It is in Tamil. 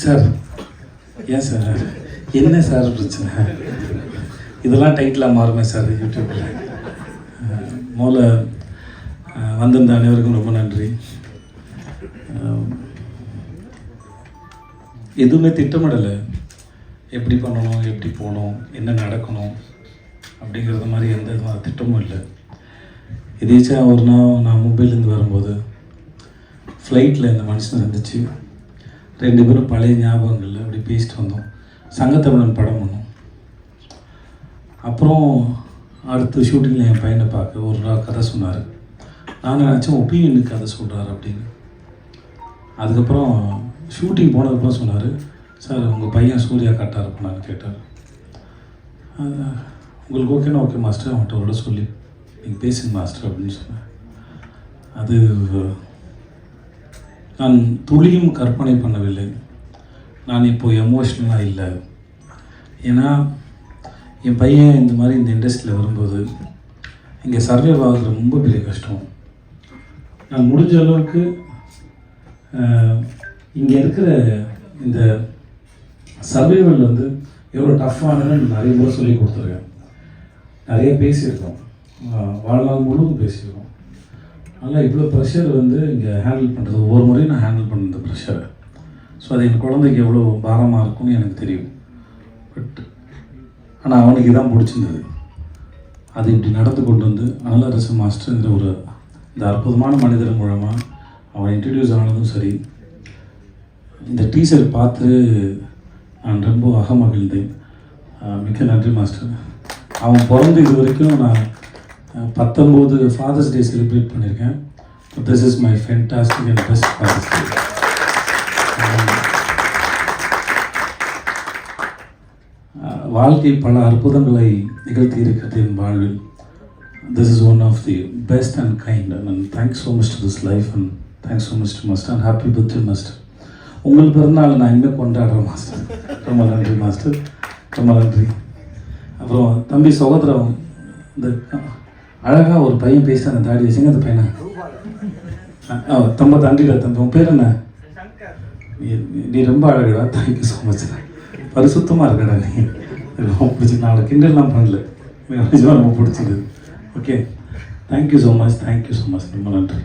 சார் ஏன் சார்? என்ன சார் பிரச்சனை? இதெல்லாம் டைட்டிலாக மாறுமே சார் யூடியூப்பில் முதல்ல வந்திருந்த அனைவருக்கும் ரொம்ப நன்றி. எதுவுமே திட்டமிடலை. எப்படி பண்ணணும் எப்படி போகணும் என்ன நடக்கணும் அப்படிங்கிறது மாதிரி எந்த விதமான திட்டமும் இல்லை. எதேச்சா ஒரு நாள் நான் மும்பையிலேருந்து வரும்போது ஃப்ளைட்டில் இந்த மனுஷன் இருந்துச்சு. ரெண்டு பேரும் பழைய ஞாபகங்களில் அப்படி பேசிட்டு வந்தோம். சங்கத்தமிழன் படம் பண்ணோம் அப்புறம் அடுத்த ஷூட்டிங்கில் என் பையனை பார்க்க ஒரு நாள் கதை சொன்னார். நான் நினச்சேன் ஒப்பீனியனுக்கு கதை சொல்கிறாரு அப்படின்னு. அதுக்கப்புறம் ஷூட்டிங் போனதுக்கப்புறம் சொன்னார் சார் உங்கள் பையன் சூர்யா கரெக்டாக இருப்பான்னு கேட்டார் உங்களுக்கு ஓகேனா ஓகே மாஸ்டர் அவன்கிட்ட விட சொல்லி. நீங்கள் பேசுங்க மாஸ்டர் அப்படின்னு சொன்னேன் அது நான் துளியும் கற்பனை பண்ணவில்லை. நான் இப்போ எமோஷ்னலாக இல்லை. ஏன்னா என் பையன் இந்த மாதிரி இந்த இண்டஸ்ட்ரியில் வரும்போது இங்கே சர்வே ஆகுறது ரொம்ப பெரிய கஷ்டம். நான் முடிஞ்ச அளவுக்கு இங்கே இருக்கிற இந்த சர்வேவல் வந்து எவ்வளோ டஃப்பானதுன்னு நிறைய பேர் சொல்லி கொடுத்துருக்கேன். நிறைய பேசியிருக்கோம். வாழ்நாள் முழுவதும் பேசியிருக்கோம். அதனால் இவ்வளோ ப்ரெஷர் வந்து இங்கே ஹேண்டில் பண்ணுறது ஒவ்வொரு முறையும் நான் ஹேண்டில் பண்ண இந்த ப்ரெஷரை ஸோ அது என் குழந்தைக்கு எவ்வளோ பாரமாக இருக்கும்னு எனக்கு தெரியும். பட் ஆனால் அவனுக்கு இதான் பிடிச்சிருந்தது. அது இப்படி நடந்து கொண்டு வந்து அனலரச மாஸ்டருங்கிற ஒரு இந்த அற்புதமான மனிதர் மூலமாக அவன் இன்ட்ரடியூஸ் ஆனதும் சரி. இந்த டீச்சர் பார்த்து நான் ரொம்ப அகமகிழ்ந்தேன். மிக்க நன்றி மாஸ்டர் அவன் பிறந்து இது வரைக்கும் நான் பத்தொம்போது ஃபாதர்ஸ் டே செலிப்ரேட் பண்ணியிருக்கேன் this is my fantastic and best father's day வாழ்க்கை பல அற்புதங்களை நிகழ்த்தி இருக்கிறது என் வாழ்வில். This is one of the best and kind and thanks so much to this life and thanks so much to master and happy birthday master உங்கள் பிறந்தநாள் நான் இனிமேல் கொண்டாடுறேன் மாஸ்டர் ரொம்ப நன்றி மாஸ்டர் ரொம்ப நன்றி. அப்புறம் தம்பி சகோதரம் இந்த அழகாக ஒரு பையன் பேச அந்த தாடி வச்சுங்க அந்த பையனை. ஆ ரொம்ப நன்றிடா தம்பி உன் பேர் என்ன? நீ- நீ ரொம்ப அழகடா. தேங்க்யூ ஸோ மச் பரிசுத்தமாக இருக்கடா நீ. ரொம்ப பிடிச்சி நான் கிண்டல்லாம் பண்ணல. நிஜமாக ரொம்ப பிடிச்சிது. Okay thank you so much thank you so much ரொம்ப நன்றி.